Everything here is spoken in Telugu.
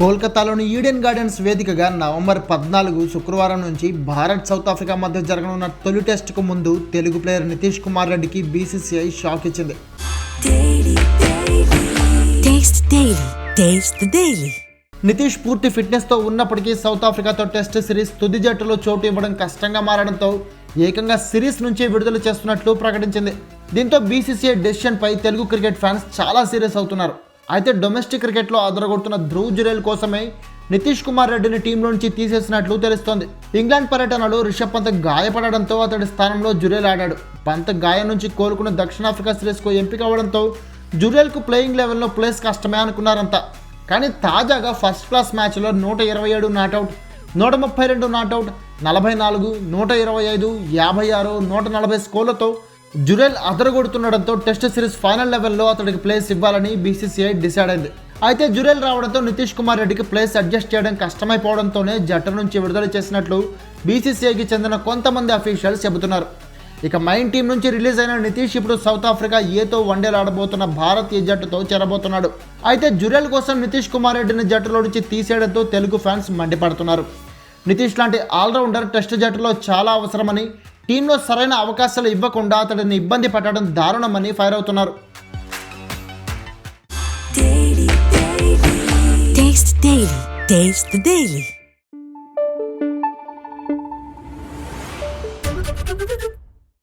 కోల్కతాలోని ఈడెన్ గార్డెన్స్ వేదికగా నవంబర్ పద్నాలుగు శుక్రవారం నుంచి భారత్ సౌత్ ఆఫ్రికా మధ్య జరగనున్న తొలి టెస్టుకు ముందు తెలుగు ప్లేయర్ నితీష్ కుమార్ రెడ్డికి బీసీసీఐ షాక్ ఇచ్చింది. నితీష్ పూర్తి ఫిట్నెస్తో ఉన్నప్పటికీ సౌత్ ఆఫ్రికాతో టెస్ట్ సిరీస్ తుది జట్టులో చోటు ఇవ్వడం కష్టంగా మారడంతో ఏకంగా సిరీస్ నుంచి విడుదల చేస్తున్నట్లు ప్రకటించింది. దీంతో బీసీసీఐ డెసిషన్పై తెలుగు క్రికెట్ ఫ్యాన్స్ చాలా సీరియస్ అవుతున్నారు. అయితే డొమెస్టిక్ క్రికెట్లో అదరగొడుతున్న ధ్రువ్ జురేల్ కోసమే నితీష్ కుమార్ రెడ్డిని టీంలోంచి తీసేసినట్లు తెలుస్తోంది. ఇంగ్లాండ్ పర్యటనలో రిషబ్ పంత్ గాయపడడంతో అతడి స్థానంలో జురేల్ ఆడాడు. పంత్ గాయం నుంచి కోలుకున్న దక్షిణాఫ్రికా సిరీస్కు ఎంపిక అవడంతో జురేల్కు ప్లేయింగ్ లెవెల్లో ప్లేస్ కష్టమే అనుకున్నారంతా. కానీ తాజాగా ఫస్ట్ క్లాస్ మ్యాచ్లో నూట ఇరవై ఏడు నాటౌట్ నూట ముప్పై రెండు నాటౌట్ నలభై నాలుగు నూట ఇరవై ఐదు యాభై ఆరు నూట నలభై స్కోర్లతో జురెల్ అదరగొడుతుండడంతో టెస్ట్ సిరీస్ ఫైనల్ లెవెల్లో అతడికి ప్లేస్ ఇవ్వాలని బీసీసీఐ డిసైడ్ అయింది. అయితే జురెల్ రావడంతో నితీష్ కుమార్ రెడ్డికి ప్లేస్ అడ్జస్ట్ చేయడం కష్టమైపోవడంతోనే జట్టు నుంచి విడుదల చేసినట్లు బీసీసీఐకి చెందిన కొంతమంది అఫీషియల్స్ చెబుతున్నారు. ఇక మైన్ టీం నుంచి రిలీజ్ అయిన నితీష్ ఇప్పుడు సౌత్ ఆఫ్రికా ఏతో వన్డేలు ఆడబోతున్న భారతీయ జట్టుతో చేరబోతున్నాడు. అయితే జురెల్ కోసం నితీష్ కుమార్ రెడ్డిని జట్టులో నుంచి తీసేయడంతో తెలుగు ఫ్యాన్స్ మండిపడుతున్నారు. నితీష్ లాంటి ఆల్రౌండర్ టెస్ట్ జట్టులో చాలా అవసరమని టీంలో సరైన అవకాశాలు ఇవ్వకుండా అతడిని ఇబ్బంది పెట్టడం దారుణమని ఫైర్ అవుతున్నారు. డైలీ